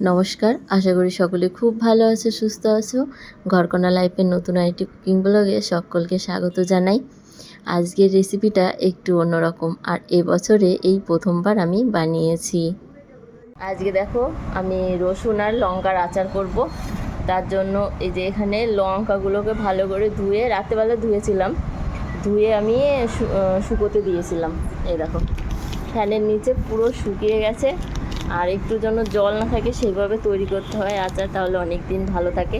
নমস্কার, আশা করি সকলে খুব ভালো আছো, সুস্থ আছো। ঘরকোনা লাইফের নতুন আরেকটি কুকিং ব্লগে সকলকে স্বাগত জানাই। আজকের রেসিপিটা একটু অন্যরকম, আর এবছরে এই প্রথমবার আমি বানিয়েছি। আজকে দেখো, আমি রসুন আর লঙ্কার আচার করব। তার জন্য এই যে এখানে লঙ্কাগুলোকে ভালো করে ধুয়ে, রাত্রেবেলা ধুয়েছিলাম। ধুয়ে আমি শুকোতে দিয়েছিলাম। এই দেখো, ফ্যানের নিচে পুরো শুকিয়ে গেছে। আর একটু যেন জল না থাকে, সেইভাবে তৈরি করতে হয় আচার, তাহলে অনেক দিন ভালো থাকে।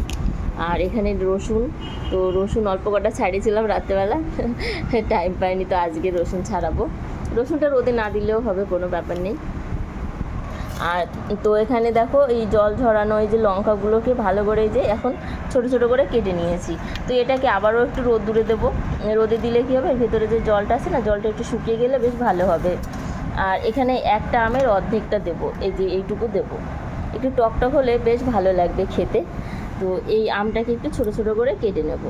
আর এখানে রসুন, তো রসুন অল্প কটা ছাড়িয়েছিলাম রাত্রেবেলা টাইম পাইনি, তো আজকে রসুন ছাড়াবো। রসুনটা রোদে না দিলেও হবে, কোনো ব্যাপার নেই। আর তো এখানে দেখো, এই জল ঝরানো, এই যে লঙ্কাগুলোকে ভালো করে যে এখন ছোট ছোট করে কেটে নিয়েছি। তো এটাকে আবারও একটু রোদ দূরে দেবো। রোদে দিলে কী হবে? ভেতরে যে জলটা আছে না, জলটা একটু শুকিয়ে গেলে বেশ ভালো হবে। আর এখানে একটা আমের অর্ধেকটা দেবো, এই যে এইটুকু দেবো। একটু টকটক হলে বেশ ভালো লাগবে খেতে। তো এই আমটাকে একটু ছোট ছোট করে কেটে নেব।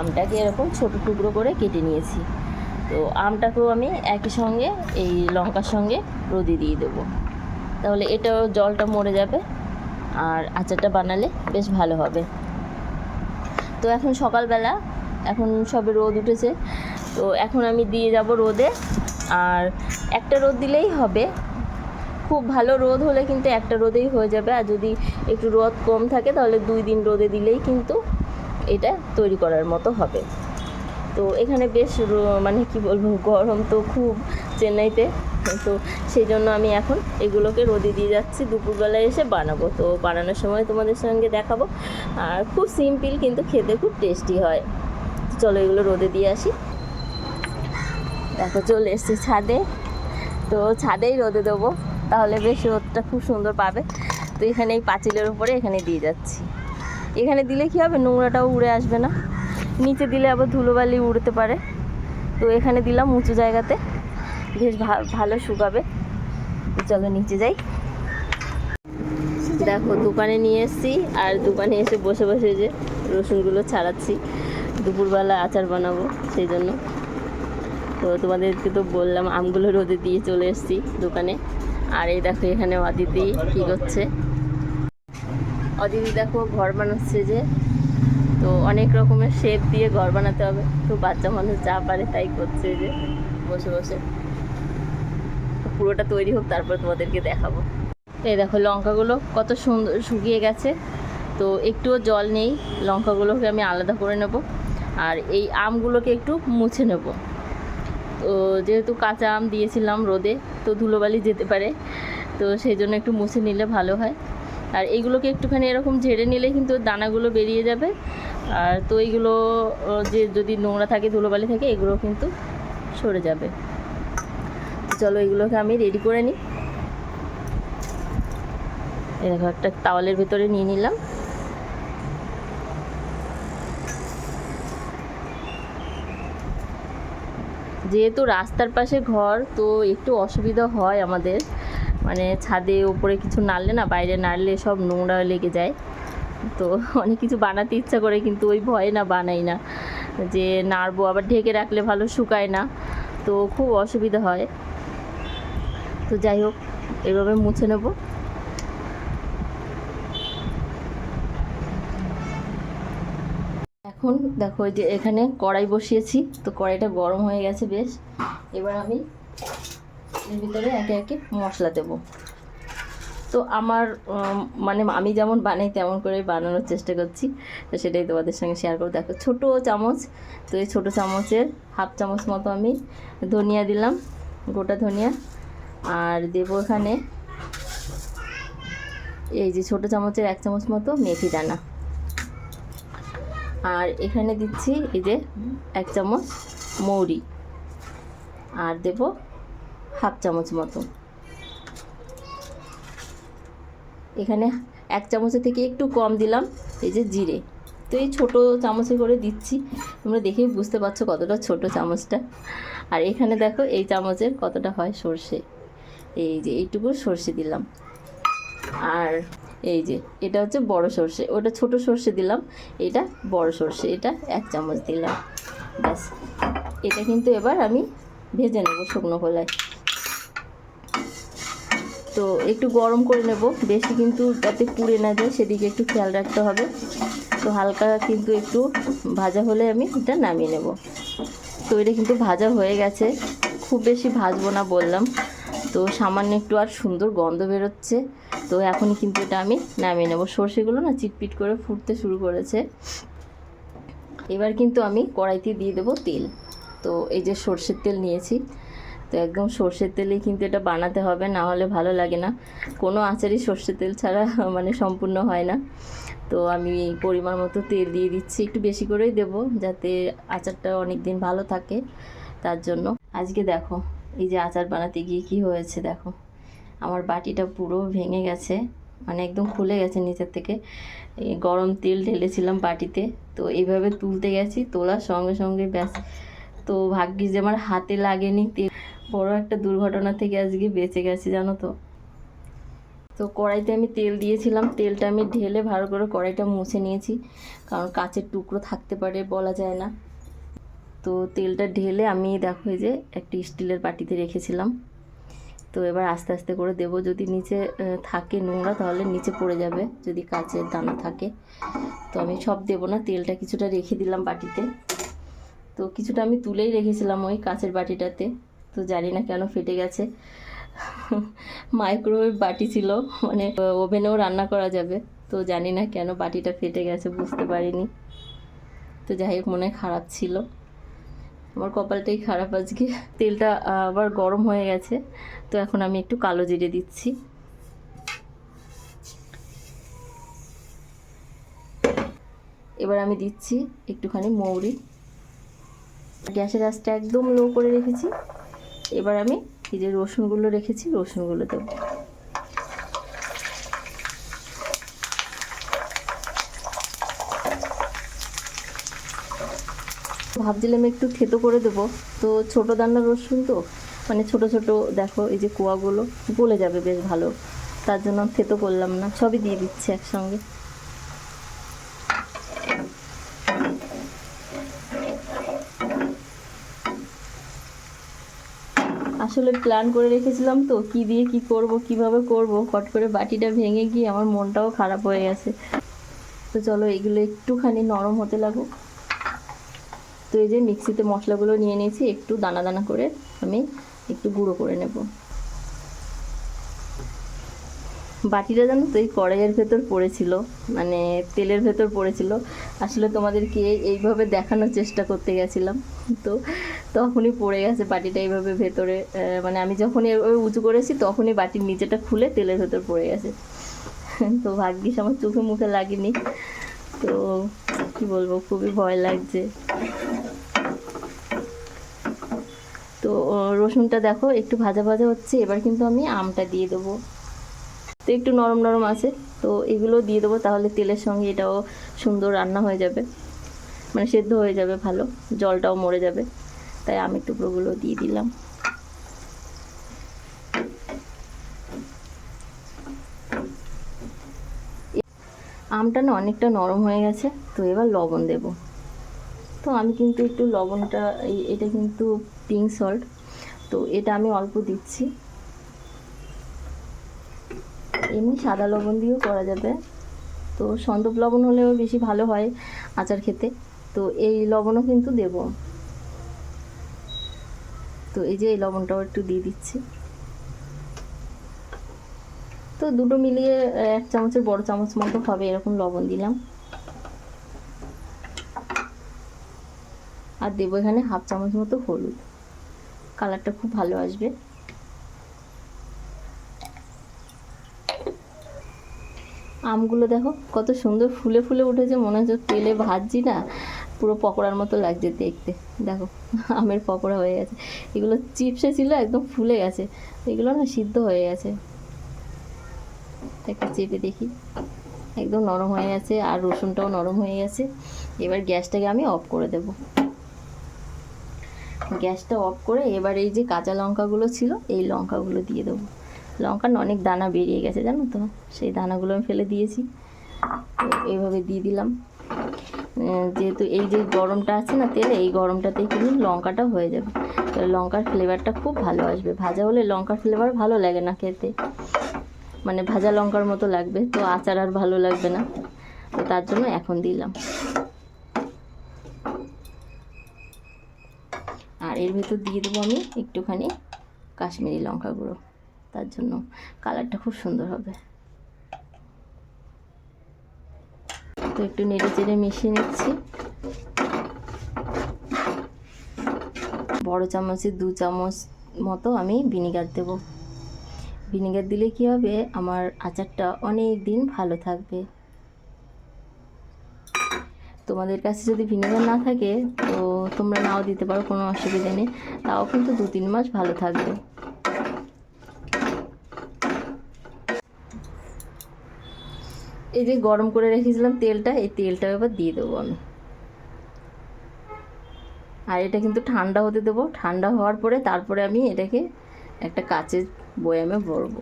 আমটাকে এরকম ছোট টুকরো করে কেটে নিয়েছি। তো আমটাকেও আমি একই সঙ্গে, এই লঙ্কার সঙ্গে রোদে দিয়ে দেবো। তাহলে এটাও জলটা মরে যাবে আর আচারটা বানালে বেশ ভালো হবে। তো এখন সকালবেলা, এখন সবে রোদ উঠেছে। তো এখন আমি দিয়ে যাব রোদে আর একটা রোদ দিলেই হবে। খুব ভালো রোদ হলে কিন্তু একটা রোদেই হয়ে যাবে। আর যদি একটু রোদ কম থাকে তাহলে দুই দিন রোদে দিলেই কিন্তু এটা তৈরি করার মতো হবে। তো এখানে বেশ মানে কি বলব, গরম তো খুব চেন্নাইতে। তো সেই জন্য আমি এখন এগুলোকে রোদে দিয়ে যাচ্ছি। দুপুরবেলায় এসে বানাবো। তো বানানোর সময় তোমাদের সঙ্গে দেখাবো। আর খুব সিম্পল কিন্তু খেতে খুব টেস্টি হয়। চলো এগুলো রোদে দিয়ে আসি। দেখো, চলে এসছি ছাদে। তো ছাদেই রোদে দেবো। তাহলে বেশ রোদটা খুব সুন্দর পাবে। তো এখানে এই পাঁচিলের উপরে এখানে দিয়ে যাচ্ছি। এখানে দিলে কী হবে? নোংরাটাও উড়ে আসবে না। নিচে দিলে আবার ধুলোবালি উড়তে পারে। তো এখানে দিলাম উঁচু জায়গাতে। বেশ ভালো শুকাবে। চলো নিচে যাই। দেখো, দোকানে নিয়ে এসেছি আর দোকানে এসে বসে বসে যে রসুনগুলো ছাড়াচ্ছি। দুপুরবেলা আচার বানাবো সেই জন্য। তো তোমাদেরকে তো বললাম, আমগুলো রোদে দিয়ে চলে এসেছি দোকানে। আর এই দেখো এখানে অদিতি কী করছে। অদিতি দেখো ঘর বানাচ্ছে যে। তো অনেক রকমের শেপ দিয়ে ঘর বানাতে হবে। তো বাচ্চা মানুষ যা পারে তাই করছে যে, বসে বসে। পুরোটা তৈরি হোক, তারপর তোমাদেরকে দেখাবো। এই দেখো লঙ্কাগুলো কত সুন্দর শুকিয়ে গেছে। তো একটুও জল নেই, লঙ্কাগুলোকে আমি আলাদা করে নেব। আর এই আমগুলোকে একটু মুছে নেব। তো যেহেতু কাঁচা আম দিয়েছিলাম রোদে, তো ধুলোবালি যেতে পারে। তো সেই জন্য একটু মুছে নিলে ভালো হয়। আর এইগুলোকে একটুখানি এরকম ঝেড়ে নিলে কিন্তু দানাগুলো বেরিয়ে যাবে। আর তো এইগুলো যে যদি নোংরা থাকে, ধুলোবালি থাকে, এগুলো কিন্তু সরে যাবে। চলো এগুলোকে আমি রেডি করে নিই। দেখো, একটা তাওয়ালের ভেতরে নিয়ে নিলাম। যেহেতু রাস্তার পাশে ঘর, তো একটু অসুবিধা হয় আমাদের। মানে ছাদে উপরে কিছু নাড়লে না, বাইরে নাড়লে সব নোংরা লেগে যায়। তো অনেক কিছু বানাতে ইচ্ছা করে, কিন্তু ওই ভয়ে না বানাই না। যে নাড়বো, আবার ঢেকে রাখলে ভালো শুকায় না। তো খুব অসুবিধা হয়। তো যাই হোক, এভাবে মুছে নেব। এখন দেখো যে এখানে কড়াই বসিয়েছি, তো কড়াইটা গরম হয়ে গেছে বেশ। এবার আমি এর ভিতরে একে একে মশলা দেবো। তো আমার মানে আমি যেমন বানাই তেমন করে বানানোর চেষ্টা করছি, তো সেটাই তোমাদের সঙ্গে শেয়ার করব। দেখো ছোটো চামচ, তো এই ছোটো চামচের হাফ চামচ মতো আমি ধনিয়া দিলাম, গোটা ধনিয়া। আর দেবো এখানে এই যে ছোটো চামচের এক চামচ মতো মেথি দানা। আর এখানে দিচ্ছি এই যে এক চামচ মৌরি। আর দেব হাফ চামচ মতো। এখানে এক চামচের থেকে একটু কম দিলাম এই যে জিরে। তো এই ছোটো চামচে করে দিচ্ছি। তোমরা দেখেই বুঝতে পারছ কতটা ছোট চামচটা। আর এখানে দেখো এই চামচের কতটা হয় সর্ষে। এই যে এইটুকু সর্ষে দিলাম। আর এই যে, এটা হচ্ছে বড় সর্ষে। ওটা ছোট সর্ষে দিলাম, এটা বড় সর্ষে, এটা এক চামচ দিলাম। ব্যাস। এটা কিন্তু এবার আমি ভেজে নেব শুকনো খোলায়। তো একটু গরম করে নেব, বেশি কিন্তু যাতে পুড়ে না যায়, সেদিকে একটু খেয়াল রাখতে হবে। তো হালকা কিন্তু একটু ভাজা হলে আমি এটা নামিয়ে নেব। তো এটা কিন্তু ভাজা হয়ে গেছে। খুব বেশি ভাজবো না বললাম। তো সামান্য একটু আর সুন্দর গন্ধ বেরোচ্ছে। তো এখনই কিন্তু এটা আমি নামিয়ে নেব। সর্ষেগুলো না চিটপিট করে ফুটতে শুরু করেছে। এবার কিন্তু আমি কড়াইতে দিয়ে দেবো তেল। তো এই যে সর্ষের তেল নিয়েছি, তো একদম সর্ষের তেলেই কিন্তু এটা বানাতে হবে, না হলে ভালো লাগে না। কোনো আচারই সর্ষের তেল ছাড়া মানে সম্পূর্ণ হয় না। তো আমি পরিমাণ মতো তেল দিয়ে দিচ্ছি, একটু বেশি করেই দেবো যাতে আচারটা অনেক দিন ভালো থাকে। তার জন্য আজকে দেখো এই যে আচার বানাতে গিয়ে কি হয়েছে দেখো। আমার বাটিটা পুরো ভেঙে গেছে মানে একদম খুলে গেছে নিচের থেকে। গরম তেল ঢেলেছিলাম বাটিতে, তো এইভাবে তুলতে গেছি, তোলার সঙ্গে সঙ্গে ব্যাস। তো ভাগ্যিস যে আমার হাতে লাগেনি তেল। বড় একটা দুর্ঘটনা থেকে আজকে বেঁচে গেছি, জানো তো। তো কড়াইতে আমি তেল দিয়েছিলাম, তেলটা আমি ঢেলে ভালো করে কড়াইটা মুছে নিয়েছি, কারণ কাচের টুকরো থাকতে পারে বলা যায় না। তো তেলটা ঢেলে আমি দেখো এই যে একটি স্টিলের বাটিতে রেখেছিলাম। তো এবার আস্তে আস্তে করে দেবো। যদি নিচে থাকে নোংরা, তাহলে নিচে পড়ে যাবে। যদি কাচের দানা থাকে। তো আমি সব দেবো না, তেলটা কিছুটা রেখে দিলাম বাটিতে। তো কিছুটা আমি তুলেই রেখেছিলাম ওই কাচের বাটিটাতে। তো জানি না কেন ফেটে গেছে। মাইক্রোওয়েভ বাটি ছিল মানে ওভেনেও রান্না করা যাবে। তো জানি না কেন বাটিটা ফেটে গেছে, বুঝতে পারিনি। তো যাই হোক, মনে খারাপ ছিল। আমার কপালটাই খারাপ আজকে। তেলটা আবার গরম হয়ে গেছে, তো এখন আমি একটু কালো জিরে দিচ্ছি। এবার আমি দিচ্ছি একটুখানি মৌরি। গ্যাসের আঁচটা একদম লো করে রেখেছি। এবার আমি এই যে রসুনগুলো রেখেছি, রসুনগুলো দেবো। ভাবছিলাম একটু থেতো করে দেবো। তো ছোটো দান্নার রসুন তো মানে ছোট ছোট, দেখো এই যে কোয়াগুলো, গলে যাবে বেশ ভালো। তার জন্য আমি থেতো করলাম না, সবই দিয়ে দিচ্ছি একসঙ্গে। আসলে প্ল্যান করে রেখেছিলাম তো, কি দিয়ে কি করব, কীভাবে করব, কট করে বাটিটা ভেঙে গিয়ে আমার মনটাও খারাপ হয়ে গেছে। তো চলো এগুলো একটুখানি নরম হতে লাগুক। তো এই যে মিক্সিতে মশলাগুলো নিয়ে নিয়েছি, একটু দানা দানা করে আমি একটু গুঁড়ো করে নেব। বাটিটা জানো তো এই কড়াইয়ের ভেতর পড়েছিল মানে তেলের ভেতর পড়েছিল। আসলে তোমাদেরকে এইভাবে দেখানোর চেষ্টা করতে গেছিলাম। তো তখনই পড়ে গেছে বাটিটা এইভাবে ভেতরে মানে আমি যখনই ওই উঁচু করেছি তখনই বাটির নিচেটা খুলে তেলের ভেতর পড়ে গেছে। তো ভাগ্যিস আমার চোখে মুখে লাগেনি। তো কি বলব, খুবই ভয় লাগছে তো ও, রসুনটা দেখো, একটু ভাজা ভাজা হচ্ছে, এবার কিন্তু আমি আমটা দিয়ে দেবো। তো একটু নরম নরম আছে, তো এগুলো দিয়ে দেবো, তাহলে তেলের সঙ্গে এটাও সুন্দর রান্না হয়ে যাবে। মানে সেদ্ধ হয়ে যাবে ভালো, জলটাও মরে যাবে। তাই আমের টুকরোগুলো দিয়ে দিলাম। আমটা না অনেকটা নরম হয়ে গেছে, তো এবার লবণ দেব। তো আমি কিন্তু একটু লবণটা এটা কিন্তু পিঙ্ক সল্ট তো এটা আমি অল্প দিচ্ছি। এমনি সাদা লবণ দিয়েও করা যাবে। তো সন্দপ লবণ হলেও বেশি ভালো হয় আচার খেতে। তো এই লবণও কিন্তু দেব। তো এই যে এই লবণটাও একটু দিয়ে দিচ্ছি। তো দুটো মিলিয়ে এক চামচের বড় চামচ মতো হবে এরকম লবণ দিলাম। আর দেবো এখানে হাফ চামচ মতো হলুদ। কালারটা খুব ভালো আসবে। আমগুলো দেখো, কত সুন্দর ফুলে ফুলে উঠেছে, মনে হচ্ছে তেলে ভাজছি না, পুরো পকোড়ার মতো লাগছে দেখতে। দেখো, আমের পকোড়া হয়ে গেছে। এগুলো চিপসে ছিল, একদম ফুলে গেছে। এগুলো না সিদ্ধ হয়ে গেছে। একটা চেপে দেখি। একদম নরম হয়ে গেছে, আর রসুনটাও নরম হয়ে গেছে। এবার গ্যাসটাকে আমি অফ করে দেব। গ্যাসটা অফ করে এবার এই যে কাঁচা লঙ্কাগুলো ছিল, এই লঙ্কাগুলো দিয়ে দেবো। লঙ্কার অনেক দানা বেরিয়ে গেছে, জানো তো? সেই দানাগুলো আমি ফেলে দিয়েছি। তো এইভাবে দিয়ে দিলাম। যেহেতু এই যে গরমটা আছে না তেলে, এই গরমটাতেই কিন্তু লঙ্কাটা হয়ে যাবে। তো লঙ্কার ফ্লেভারটা খুব ভালো আসবে। ভাজা হলে লঙ্কার ফ্লেভার ভালো লাগে না খেতে। মানে ভাজা লঙ্কার মতো লাগবে, তো আচার আর ভালো লাগবে না। তো তার জন্য এখন দিলাম আর এর ভেতর দিয়ে দেবো আমি একটুখানি কাশ্মীরি লঙ্কা গুঁড়ো। তার জন্য কালারটা খুব সুন্দর হবে। তো একটু নেড়ে চেড়ে মিশিয়ে নিচ্ছি। বড় চামচের দু চামচ মতো আমি ভিনিগার দেব। ভিনিগার দিলে কি হবে? আমার আচারটা অনেক দিন ভালো থাকবে। তোমাদের কাছে যদি ভিনিগার না থাকে, তো তোমরা নাও দিতে পারো, কোনো অসুবিধা নেই। তাও কিন্তু দু তিন মাস ভালো থাকবে। এই যে গরম করে রেখেছিলাম তেলটা, এই তেলটা এবার দিয়ে দেবো আমি। আর এটা কিন্তু ঠান্ডা হতে দেবো। ঠান্ডা হওয়ার পরে তারপরে আমি এটাকে একটা কাচের বয়ামে ভরবো।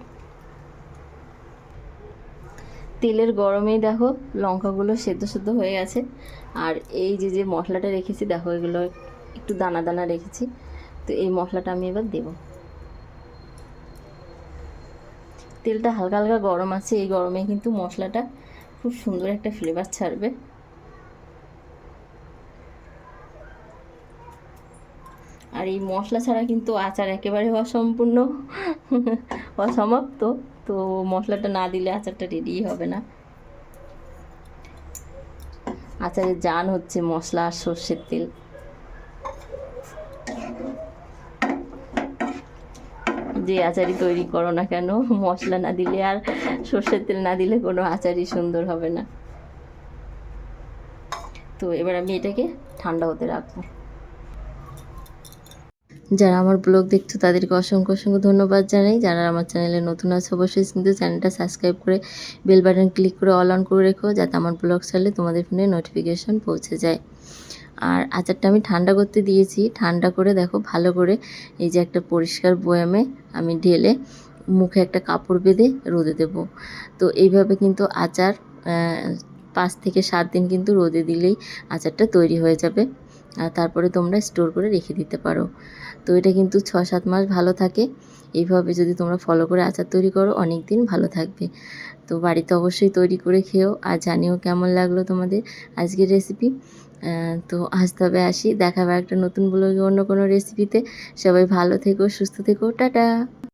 তেলের গরমেই দেখো লঙ্কাগুলো সেদ্ধ সেদ্ধ হয়ে গেছে। আর এই যে যে মশলাটা রেখেছি, দেখো এগুলো একটু দানা দানা রেখেছি। তো এই মশলাটা আমি এবার দেব। তেলটা হালকা হালকা গরম আছে, এই গরমে কিন্তু মশলাটা খুব সুন্দর একটা ফ্লেভার ছাড়বে। আর এই মশলা ছাড়া কিন্তু আচার একেবারে অসম্পূর্ণ, অসমাপ্ত। তো মশলাটা না দিলে আচারটা রেডি হবে না। আচারের জান হচ্ছে মশলা আর সর্ষের তেল। যে আচারই তৈরি করো না কেন, মশলা না দিলে আর সর্ষের তেল না দিলে কোনো আচারই সুন্দর হবে না। তো এবার আমি এটাকে ঠান্ডা হতে রাখব। যারা আমার ব্লগ দেখছ, তাদেরকে অসংখ্য অসংখ্য ধন্যবাদ জানাই। যারা আমার চ্যানেলে নতুন আছে, অবশ্যই কিন্তু চ্যানেলটা সাবস্ক্রাইব করে বেল বাটন ক্লিক করে অল অন করে রেখো, যাতে আমার ব্লগ ছাড়লে তোমাদের ফোনে নোটিফিকেশন পৌঁছে যায়। আর আচারটা আমি ঠান্ডা করতে দিয়েছি। ঠান্ডা করে দেখো, ভালো করে এই যে একটা পরিষ্কার বয়ামে আমি ঢেলে মুখে একটা কাপড় বেঁধে রোদে দেব। তো এইভাবে কিন্তু আচার পাঁচ থেকে সাত দিন কিন্তু রোদে দিলেই আচারটা তৈরি হয়ে যাবে। আর তারপরে তোমরা স্টোর করে রেখে দিতে পারো। তো এটা কিন্তু ছ সাত মাস ভালো থাকে। এইভাবে যদি তোমরা ফলো করে আচার তৈরি করো অনেক দিন ভালো থাকবে। তো বাড়িতে অবশ্যই তৈরি করে খেও আর জানিও কেমন লাগল তোমাদের আজকের রেসিপি তো আজ তবে আসি। দেখাবে একটা নতুন ব্লগে অন্য কোনো রেসিপিতে সবাই ভালো থেকো, সুস্থ থেকো। টাটা!